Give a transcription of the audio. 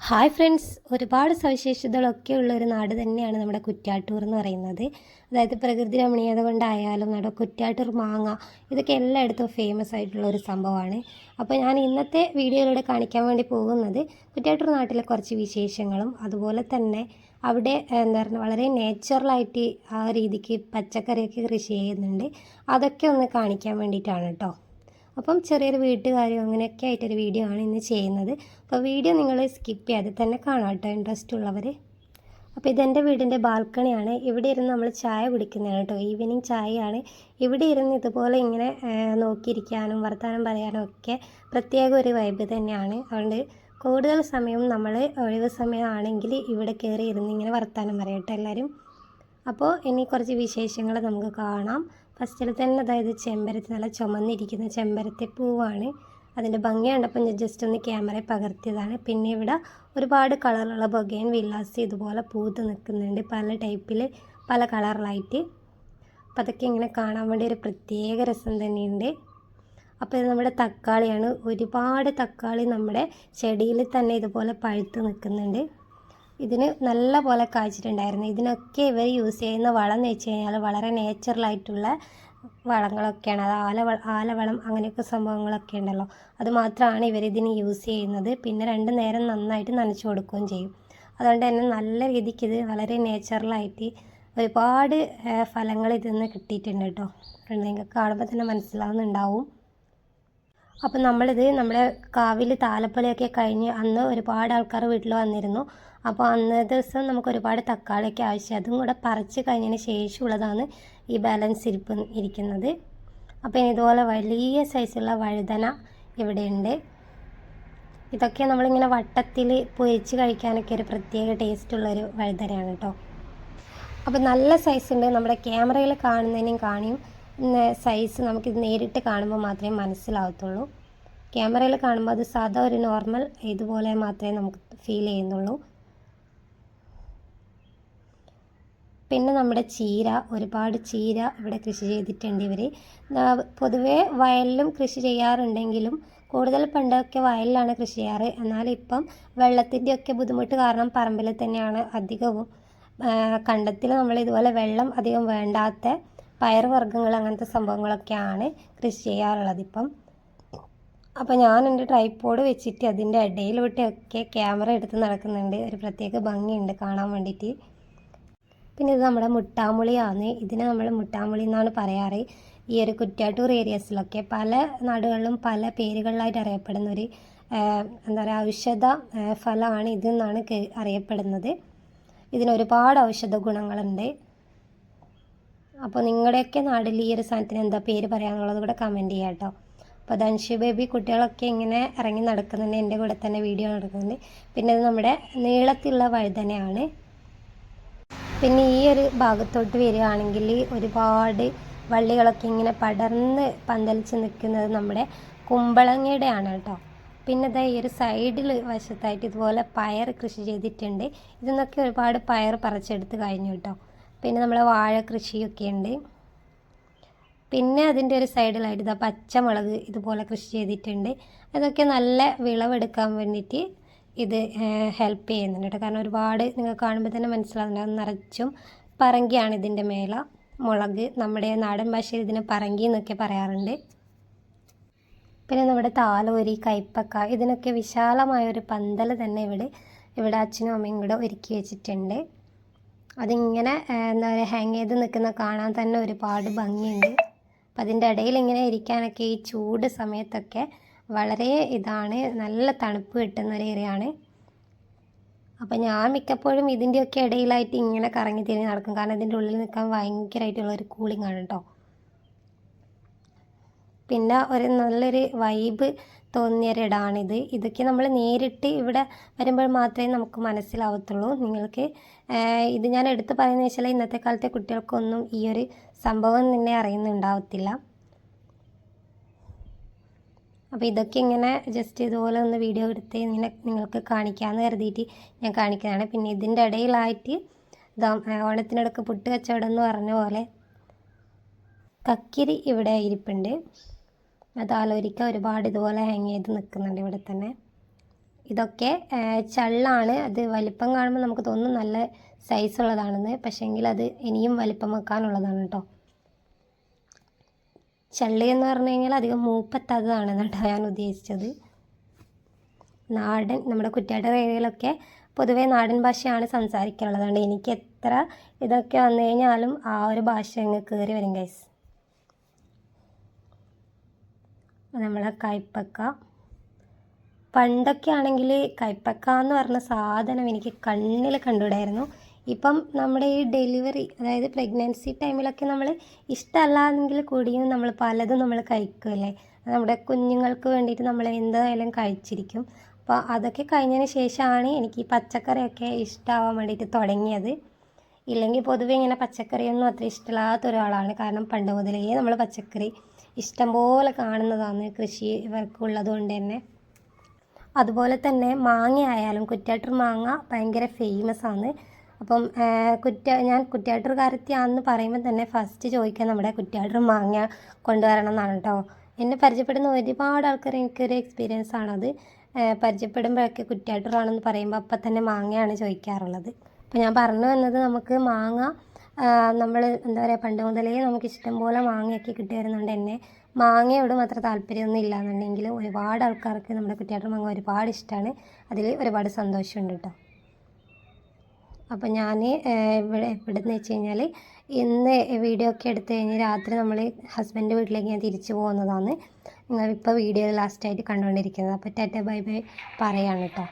Hi friends. ഒരുപാട് സവിശേഷതകളൊക്കെ ഉള്ള ഒരു നാട് തന്നെയാണ് നമ്മുടെ കുറ്റാട്ടൂർ എന്ന് പറയുന്നത്. അതായത് പ്രകൃതി രമണീയത കൊണ്ടായാലും നമ്മുടെ കുറ്റാട്ടൂർ മാങ്ങ ഇതൊക്കെ എല്ലായിടത്തും ഫേമസ് ആയിട്ടുള്ള ഒരു സംഭവമാണ്. അപ്പോൾ ഞാൻ ഇന്നത്തെ വീഡിയോയിലൂടെ കാണിക്കാൻ വേണ്ടി പോകുന്നത് കുറ്റാട്ടൂർ നാട്ടിലെ കുറച്ച് വിശേഷങ്ങളും അതുപോലെ തന്നെ അവിടെ എന്താ പറയുക വളരെ നേച്ചുറലായിട്ട് ആ രീതിക്ക് പച്ചക്കറിയൊക്കെ കൃഷി ചെയ്യുന്നുണ്ട്. അതൊക്കെ ഒന്ന് കാണിക്കാൻ വേണ്ടിയിട്ടാണ് കേട്ടോ അപ്പം ചെറിയൊരു വീട്ടുകാര്യം അങ്ങനെയൊക്കെ ആയിട്ടൊരു വീഡിയോ ആണ് ഇന്ന് ചെയ്യുന്നത്. അപ്പോൾ വീഡിയോ നിങ്ങൾ സ്കിപ്പ് ചെയ്യാതെ തന്നെ കാണാം കേട്ടോ ഇൻട്രസ്റ്റ് ഉള്ളവർ അപ്പോൾ ഇതെന്റെ വീടിന്റെ ബാൽക്കണിയാണ് ഇവിടെ ഇരുന്ന് നമ്മൾ ചായ കുടിക്കുന്നതാണ് കേട്ടോ. ഈവനിങ് ചായയാണ്. ഇവിടെ ഇരുന്ന് ഇതുപോലെ ഇങ്ങനെ നോക്കിയിരിക്കാനും വർത്തമാനം പറയാനും ഒക്കെ പ്രത്യേക ഒരു വൈബ് തന്നെയാണ്. അതുകൊണ്ട് കൂടുതൽ സമയം നമ്മൾ ഒഴിവ് സമയമാണെങ്കിൽ ഇവിടെ കയറി ഇരുന്ന് ഇങ്ങനെ വർത്തമാനം പറയാം കേട്ടോ എല്ലാവരും അപ്പോൾ ഇനി കുറച്ച് വിശേഷങ്ങൾ നമുക്ക് കാണാം. ഫസ്റ്റിൽ തന്നെ അതായത് ചെമ്പരത്തി നല്ല ചുമന്നിരിക്കുന്ന ചെമ്പരത്തി പൂവാണ്. അതിന്റെ ഭംഗി കണ്ടപ്പോൾ ഞാൻ ജസ്റ്റ് ഒന്ന് ക്യാമറയിൽ പകർത്തിയതാണ്. പിന്നെ ഇവിടെ ഒരുപാട് കളറുള്ള ബൊഗൈൻ വില്ലാസ് ഇതുപോലെ പൂത്ത് നിൽക്കുന്നുണ്ട് പല ടൈപ്പിൽ പല കളറിലായിട്ട്. അപ്പോൾ അതൊക്കെ ഇങ്ങനെ കാണാൻ വേണ്ടി ഒരു പ്രത്യേക രസം തന്നെയുണ്ട്. അപ്പോൾ ഇത് നമ്മുടെ തക്കാളിയാണ്. ഒരുപാട് തക്കാളി നമ്മുടെ ചെടിയിൽ തന്നെ ഇതുപോലെ പഴുത്ത് നിൽക്കുന്നുണ്ട്. ഇതിന് നല്ല പോലെ കായ്ച്ചിട്ടുണ്ടായിരുന്നു. ഇതിനൊക്കെ ഇവർ യൂസ് ചെയ്യുന്ന വളം എന്ന് വെച്ച് കഴിഞ്ഞാൽ വളരെ നേച്ചുറലായിട്ടുള്ള വളങ്ങളൊക്കെയാണ്. അത് ആല ആലവളം അങ്ങനെയൊക്കെ സംഭവങ്ങളൊക്കെ ഉണ്ടല്ലോ. അത് മാത്രമാണ് ഇവർ ഇതിന് യൂസ് ചെയ്യുന്നത്. പിന്നെ രണ്ട് നേരം നന്നായിട്ട് നനച്ചു കൊടുക്കുകയും ചെയ്യും. അതുകൊണ്ട് തന്നെ നല്ല രീതിക്ക് ഇത് വളരെ നേച്ചുറലായിട്ട് ഒരുപാട് ഫലങ്ങൾ ഇതിൽ നിന്ന് കിട്ടിയിട്ടുണ്ട് കേട്ടോ. നിങ്ങൾക്ക് കാണുമ്പോൾ തന്നെ മനസ്സിലാവുന്നുണ്ടാവും. അപ്പം നമ്മളിത് നമ്മുടെ കാവിൽ താലപ്പൊലയൊക്കെ കഴിഞ്ഞ് അന്ന് ഒരുപാട് ആൾക്കാർ വീട്ടിൽ വന്നിരുന്നു. അപ്പോൾ അന്നേ ദിവസം നമുക്ക് ഒരുപാട് തക്കാളിയൊക്കെ ആവശ്യം. അതും കൂടെ പറിച്ച് കഴിഞ്ഞതിന് ശേഷമുള്ളതാണ് ഈ ബാലൻസ് ഇരിപ്പ് ഇരിക്കുന്നത്. അപ്പോൾ ഇതുപോലെ വലിയ സൈസുള്ള വഴുതന ഇവിടെയുണ്ട്. ഇതൊക്കെ നമ്മളിങ്ങനെ വട്ടത്തിൽ പൊരിച്ച് കഴിക്കാനൊക്കെ ഒരു പ്രത്യേക ടേസ്റ്റുള്ളൊരു വഴുതനയാണ് കേട്ടോ അപ്പോൾ നല്ല സൈസ് ഉണ്ട്. നമ്മുടെ ക്യാമറയിൽ കാണുന്നതിനും കാണിയും. സൈസ് നമുക്കിത് നേരിട്ട് കാണുമ്പോൾ മാത്രമേ മനസ്സിലാവത്തുള്ളൂ. ക്യാമറയിൽ കാണുമ്പോൾ അത് സാധാ ഒരു നോർമൽ ഇതുപോലെ മാത്രമേ നമുക്ക് ഫീൽ ചെയ്യുന്നുള്ളൂ. പിന്നെ നമ്മുടെ ചീര ഒരുപാട് ചീര ഇവിടെ കൃഷി ചെയ്തിട്ടുണ്ട് ഇവർ പൊതുവേ വയലിലും കൃഷി ചെയ്യാറുണ്ടെങ്കിലും കൂടുതൽ പണ്ടൊക്കെ വയലിലാണ് കൃഷി ചെയ്യാറ്. എന്നാൽ ഇപ്പം വെള്ളത്തിന്റെയൊക്കെ ബുദ്ധിമുട്ട് കാരണം പറമ്പിൽ തന്നെയാണ് അധികവും കണ്ടത്തിൽ നമ്മൾ ഇതുപോലെ വെള്ളം അധികം വേണ്ടാത്ത പയറുവർഗങ്ങൾ അങ്ങനത്തെ സംഭവങ്ങളൊക്കെയാണ് കൃഷി ചെയ്യാറുള്ളത് ഇപ്പം. അപ്പോൾ ഞാൻ എന്റെ ട്രൈപ്പോഡ് വെച്ചിട്ട് അതിന്റെ ഇടയിൽ വിട്ടൊക്കെ ക്യാമറ എടുത്ത് നടക്കുന്നുണ്ട്. ഒരു പ്രത്യേക ഭംഗിയുണ്ട് കാണാൻ വേണ്ടിയിട്ട്. പിന്നെ ഇത് നമ്മുടെ മുട്ടാമുളിയാണ് ഇതിനെ നമ്മൾ മുട്ടാമുളി എന്നാണ് പറയാറ്. ഈ ഒരു കുറ്റാട്ടൂർ ഏരിയസിലൊക്കെ പല നാടുകളിലും പല പേരുകളിലായിട്ട് അറിയപ്പെടുന്ന ഒരു എന്താ പറയുക ഔഷധ ഫലമാണ് ഇതെന്നാണ് അറിയപ്പെടുന്നത്. ഇതിന് ഒരുപാട് ഔഷധ ഗുണങ്ങളുണ്ട്. അപ്പോൾ നിങ്ങളുടെയൊക്കെ നാട്ടിൽ ഈ ഒരു സാധനത്തിന് എന്താ പേര് പറയാനുള്ളത് കൂടെ കമന്റ് ചെയ്യാം കേട്ടോ. അപ്പോൾ ധൻഷി ബേബി കുട്ടികളൊക്കെ ഇങ്ങനെ ഇറങ്ങി നടക്കുന്നുണ്ട്. എന്റെ കൂടെ തന്നെ വീഡിയോ നടക്കുന്നുണ്ട്. പിന്നെ ഇത് നമ്മുടെ നീളത്തിലുള്ള വഴുതനയാണ് പിന്നെ ഈ ഒരു ഭാഗത്തോട്ട് വരികയാണെങ്കിൽ ഒരുപാട് വള്ളികളൊക്കെ ഇങ്ങനെ പടർന്ന് പന്തലിച്ച് നിൽക്കുന്നത് നമ്മുടെ കുമ്പളങ്ങയുടെ ആണ് കേട്ടോ. പിന്നെ ഇതാ ഈ ഒരു സൈഡിൽ വശത്തായിട്ട് ഇതുപോലെ പയർ കൃഷി ചെയ്തിട്ടുണ്ട്. ഇതിൽ നിന്നൊക്കെ ഒരുപാട് പയർ പറിച്ചെടുത്ത് കഴിഞ്ഞു കേട്ടോ. പിന്നെ നമ്മളെ വാഴ കൃഷിയൊക്കെ ഉണ്ട് പിന്നെ അതിന്റെ ഒരു സൈഡിലായിട്ട് ഇതാ പച്ചമുളക് ഇതുപോലെ കൃഷി ചെയ്തിട്ടുണ്ട്. അതൊക്കെ നല്ല വിളവെടുക്കാൻ വേണ്ടിയിട്ട് ഇത് ഹെൽപ്പ് ചെയ്യുന്നുണ്ട് കേട്ടോ. കാരണം ഒരുപാട് നിങ്ങൾ കാണുമ്പോൾ തന്നെ മനസ്സിലാകുന്നുണ്ട് നിറച്ചും പറങ്കിയാണ് ഇതിന്റെ മേല മുളക് നമ്മുടെ നാടൻ ഭാഷയിൽ ഇതിനെ പറങ്കി എന്നൊക്കെ പറയാറുണ്ട്. പിന്നെ നമ്മുടെ താലോരി കൈപ്പക്ക ഇതിനൊക്കെ വിശാലമായ ഒരു പന്തൽ തന്നെ ഇവിടെ ഇവിടെ അച്ഛനും അമ്മയും കൂടെ ഒരുക്കി വെച്ചിട്ടുണ്ട്. അതിങ്ങനെ എന്താ പറയുക ഹാങ് ചെയ്ത് നിൽക്കുന്ന കാണാൻ തന്നെ ഒരുപാട് ഭംഗിയുണ്ട്. അപ്പം അതിന്റെ ഇടയിൽ ഇങ്ങനെ ഇരിക്കാനൊക്കെ ഈ ചൂട് സമയത്തൊക്കെ വളരെ ഇതാണ് നല്ല തണുപ്പ് കിട്ടുന്ന ഒരു ഏരിയയാണ് അപ്പം ഞാൻ മിക്കപ്പോഴും ഇതിന്റെയൊക്കെ ഇടയിലായിട്ട് ഇങ്ങനെ കറങ്ങി തിരിഞ്ഞ് നടക്കും. കാരണം ഇതിന്റെ ഉള്ളിൽ നിൽക്കാൻ ഭയങ്കരമായിട്ടുള്ള ഒരു കൂളിംഗ് ആണ് കേട്ടോ പിന്നെ ഒരു നല്ലൊരു വൈബ് തോന്നിയൊരിടാണിത് ഇതൊക്കെ നമ്മൾ നേരിട്ട് ഇവിടെ വരുമ്പോൾ മാത്രമേ നമുക്ക് മനസ്സിലാവത്തുള്ളൂ. നിങ്ങൾക്ക് ഇത് ഞാൻ എടുത്തു പറയുന്നത് വെച്ചാൽ ഇന്നത്തെ കാലത്തെ കുട്ടികൾക്കൊന്നും ഈ ഒരു സംഭവം തന്നെ അറിയുന്നുണ്ടാവത്തില്ല. അപ്പോൾ ഇതൊക്കെ ഇങ്ങനെ ജസ്റ്റ് ഇതുപോലെ ഒന്ന് വീഡിയോ എടുത്ത് ഇങ്ങനെ നിങ്ങൾക്ക് കാണിക്കാമെന്ന് കരുതിയിട്ട് ഞാൻ കാണിക്കുന്നതാണ്. പിന്നെ ഇതിന്റെ ഇടയിലായിട്ട് ഓണത്തിനിടക്ക് പുട്ട് കച്ചവടം എന്ന് പറഞ്ഞ പോലെ കക്കിരി ഇവിടെ ഇരിപ്പുണ്ട്. അത് ആലോചിക്കുക ഒരുപാട് ഇതുപോലെ ഹാങ് ചെയ്ത് നിൽക്കുന്നുണ്ട് ഇവിടെ തന്നെ. ഇതൊക്കെ ചള്ളാണ്. അത് വലിപ്പം കാണുമ്പോൾ നമുക്ക് തോന്നും നല്ല സൈസ് ഉള്ളതാണെന്ന്. പക്ഷേങ്കിൽ അത് ഇനിയും വലിപ്പം വെക്കാനുള്ളതാണ് കേട്ടോ ചള്ളി എന്ന് പറഞ്ഞു കഴിഞ്ഞാൽ അധികം മൂപ്പത്തതാണ് കേട്ടോ ഞാൻ ഉദ്ദേശിച്ചത്. നാടൻ നമ്മുടെ കുറ്റ്യാട്ടൂർ ഏരിയയിലൊക്കെ പൊതുവേ നാടൻ ഭാഷയാണ് സംസാരിക്കാനുള്ളതാണ്. എനിക്ക് എത്ര ഇതൊക്കെ വന്നു കഴിഞ്ഞാലും ആ ഒരു ഭാഷ അങ്ങ് കയറി വരും ഗൈസ് നമ്മളെ കൈപ്പക്ക. പണ്ടൊക്കെ ആണെങ്കിൽ കൈപ്പക്ക എന്ന് പറഞ്ഞ സാധനം എനിക്ക് കണ്ണിൽ കണ്ടുവിടായിരുന്നു ഇപ്പം നമ്മുടെ ഈ ഡെലിവറി അതായത് പ്രഗ്നൻസി ടൈമിലൊക്കെ നമ്മൾ ഇഷ്ടമല്ലാന്നെങ്കിൽ കൂടിയും നമ്മൾ പലതും നമ്മൾ കഴിക്കുമല്ലേ നമ്മുടെ കുഞ്ഞുങ്ങൾക്ക് വേണ്ടിയിട്ട് നമ്മൾ എന്തായാലും കഴിച്ചിരിക്കും. അപ്പോൾ അതൊക്കെ കഴിഞ്ഞതിന് ശേഷമാണ് എനിക്ക് ഈ പച്ചക്കറിയൊക്കെ ഇഷ്ടമാവാൻ വേണ്ടിയിട്ട് തുടങ്ങിയത്. ഇല്ലെങ്കിൽ പൊതുവേ ഇങ്ങനെ പച്ചക്കറിയൊന്നും അത്ര ഇഷ്ടമില്ലാത്ത ഒരാളാണ്. കാരണം പണ്ട് മുതലേ നമ്മൾ പച്ചക്കറി ഇഷ്ടം പോലെ കാണുന്നതാണ് കൃഷി ഇവർക്കുള്ളത് കൊണ്ട് തന്നെ. അതുപോലെ തന്നെ മാങ്ങ ആയാലും കുറ്റ്യാട്ടൂർ മാങ്ങ ഭയങ്കര ഫേമസ് ആണ്. അപ്പം കുറ്റ ഞാൻ കുറ്റ്യാട്ടൂർകാരത്തിയാണെന്ന് പറയുമ്പോൾ തന്നെ ഫസ്റ്റ് ചോദിക്കാൻ നമ്മുടെ കുറ്റ്യാട്ടൂർ മാങ്ങ കൊണ്ടുവരണം എന്നാണ് കേട്ടോ എന്നെ പരിചയപ്പെടുന്ന ഒരുപാട് ആൾക്കാർ എനിക്കൊരു എക്സ്പീരിയൻസ് ആണത് പരിചയപ്പെടുമ്പോഴൊക്കെ കുറ്റ്യാട്ടൂറാണെന്ന് പറയുമ്പോൾ അപ്പം തന്നെ മാങ്ങയാണ് ചോദിക്കാറുള്ളത്. അപ്പോൾ ഞാൻ പറഞ്ഞു വന്നത് നമുക്ക് മാങ്ങ നമ്മൾ എന്താ പറയുക പണ്ട് മുതലേ നമുക്ക് ഇഷ്ടം പോലെ മാങ്ങയൊക്കെ കിട്ടി വരുന്നുണ്ട് തന്നെ മാങ്ങയോടും മാത്രം താല്പര്യമൊന്നും ഇല്ല എന്നുണ്ടെങ്കിൽ ഒരുപാട് ആൾക്കാർക്ക് നമ്മുടെ കുറ്റിയാട്ടൂർ മാങ്ങ ഒരുപാട് ഇഷ്ടമാണ് അതിൽ ഒരുപാട് സന്തോഷമുണ്ട് കേട്ടോ. അപ്പോൾ ഞാൻ ഇവിടെ എവിടെന്ന് വെച്ച് കഴിഞ്ഞാൽ ഇന്ന് വീഡിയോ ഒക്കെ എടുത്തു കഴിഞ്ഞ് രാത്രി നമ്മൾ ഹസ്ബൻഡ് വീട്ടിലേക്ക് ഞാൻ തിരിച്ചു പോകുന്നതാണ്. നിങ്ങളിപ്പോൾ വീഡിയോ ലാസ്റ്റായിട്ട് കണ്ടുകൊണ്ടിരിക്കുന്നത് അപ്പോൾ ടാറ്റ ബൈ ബൈ പറയാണ് കേട്ടോ.